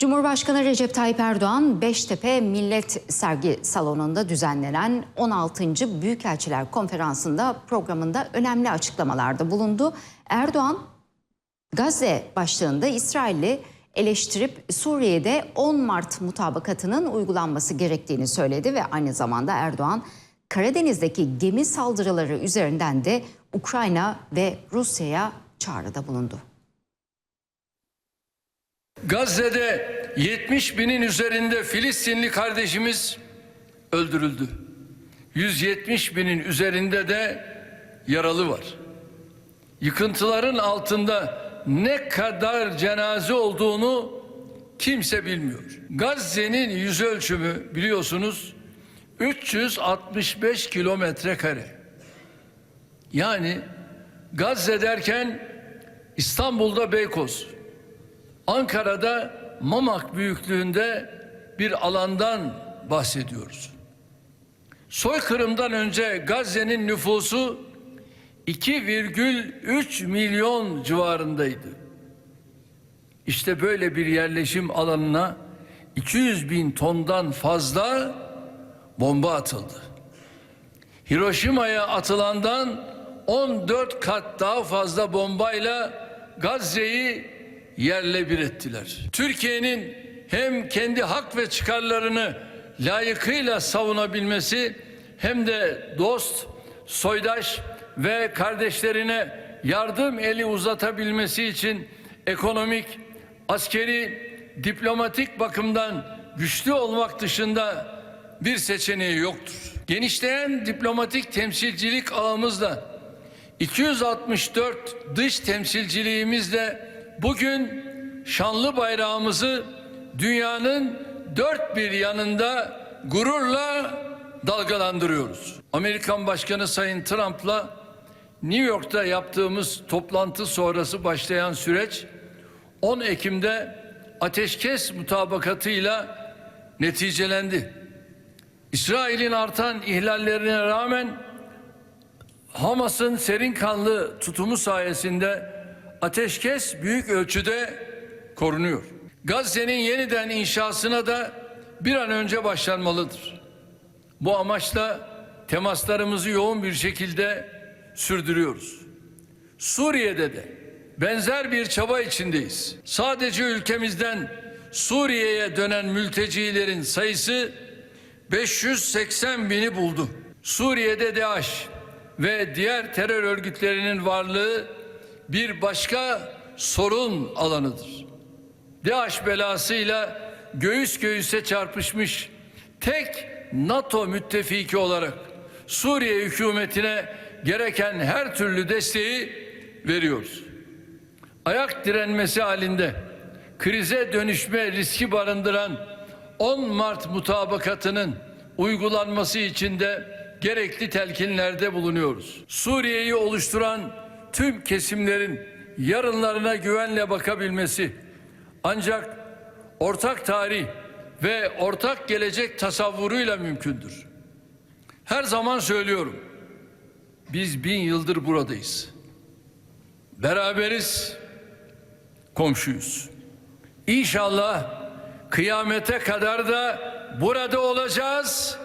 Cumhurbaşkanı Recep Tayyip Erdoğan Beştepe Millet Sergi Salonu'nda düzenlenen 16. Büyükelçiler Konferansı'nda programında önemli açıklamalarda bulundu. Erdoğan Gazze başlığında İsrail'i eleştirip Suriye'de 10 Mart mutabakatının uygulanması gerektiğini söyledi ve aynı zamanda Erdoğan Karadeniz'deki gemi saldırıları üzerinden de Ukrayna ve Rusya'ya çağrıda bulundu. Gazze'de 70 binin üzerinde Filistinli kardeşimiz öldürüldü. 170 binin üzerinde de yaralı var. Yıkıntıların altında ne kadar cenaze olduğunu kimse bilmiyor. Gazze'nin yüz ölçümü biliyorsunuz 365 kilometre kare. Yani Gazze derken İstanbul'da Beykoz, Ankara'da Mamak büyüklüğünde bir alandan bahsediyoruz. Soykırımdan önce Gazze'nin nüfusu 2,3 milyon civarındaydı. İşte böyle bir yerleşim alanına 200 bin tondan fazla bomba atıldı. Hiroşima'ya atılandan 14 kat daha fazla bombayla Gazze'yi yerle bir ettiler. Türkiye'nin hem kendi hak ve çıkarlarını layıkıyla savunabilmesi hem de dost, soydaş ve kardeşlerine yardım eli uzatabilmesi için ekonomik, askeri, diplomatik bakımdan güçlü olmak dışında bir seçeneği yoktur. Genişleyen diplomatik temsilcilik ağımızla 264 dış temsilciliğimizle bugün şanlı bayrağımızı dünyanın dört bir yanında gururla dalgalandırıyoruz. Amerikan Başkanı Sayın Trump'la New York'ta yaptığımız toplantı sonrası başlayan süreç 10 Ekim'de ateşkes mutabakatıyla neticelendi. İsrail'in artan ihlallerine rağmen Hamas'ın serin kanlı tutumu sayesinde ateşkes büyük ölçüde korunuyor. Gazze'nin yeniden inşasına da bir an önce başlanmalıdır. Bu amaçla temaslarımızı yoğun bir şekilde sürdürüyoruz. Suriye'de de benzer bir çaba içindeyiz. Sadece ülkemizden Suriye'ye dönen mültecilerin sayısı 580 bini buldu. Suriye'de DAEŞ ve diğer terör örgütlerinin varlığı bir başka sorun alanıdır. DAEŞ belasıyla göğüs göğüse çarpışmış tek NATO müttefiki olarak Suriye hükümetine gereken her türlü desteği veriyoruz. Ayak direnmesi halinde krize dönüşme riski barındıran 10 Mart mutabakatının uygulanması için de gerekli telkinlerde bulunuyoruz. Suriye'yi oluşturan tüm kesimlerin yarınlarına güvenle bakabilmesi ancak ortak tarih ve ortak gelecek tasavvuruyla mümkündür. Her zaman söylüyorum. Biz bin yıldır buradayız. Beraberiz, komşuyuz. İnşallah kıyamete kadar da burada olacağız,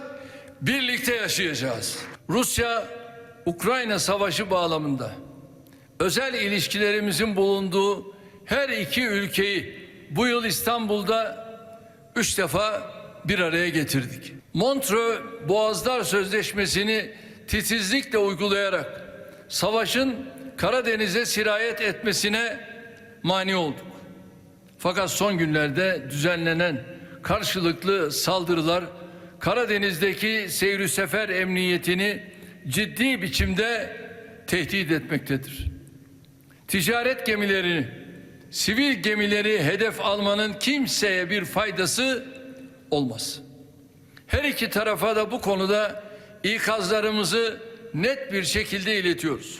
birlikte yaşayacağız. Rusya Ukrayna savaşı bağlamında özel ilişkilerimizin bulunduğu her iki ülkeyi bu yıl İstanbul'da üç defa bir araya getirdik. Montreux Boğazlar Sözleşmesi'ni titizlikle uygulayarak savaşın Karadeniz'e sirayet etmesine mani olduk. Fakat son günlerde düzenlenen karşılıklı saldırılar Karadeniz'deki seyri sefer emniyetini ciddi biçimde tehdit etmektedir. Ticaret gemilerini, sivil gemileri hedef almanın kimseye bir faydası olmaz. Her iki tarafa da bu konuda ikazlarımızı net bir şekilde iletiyoruz.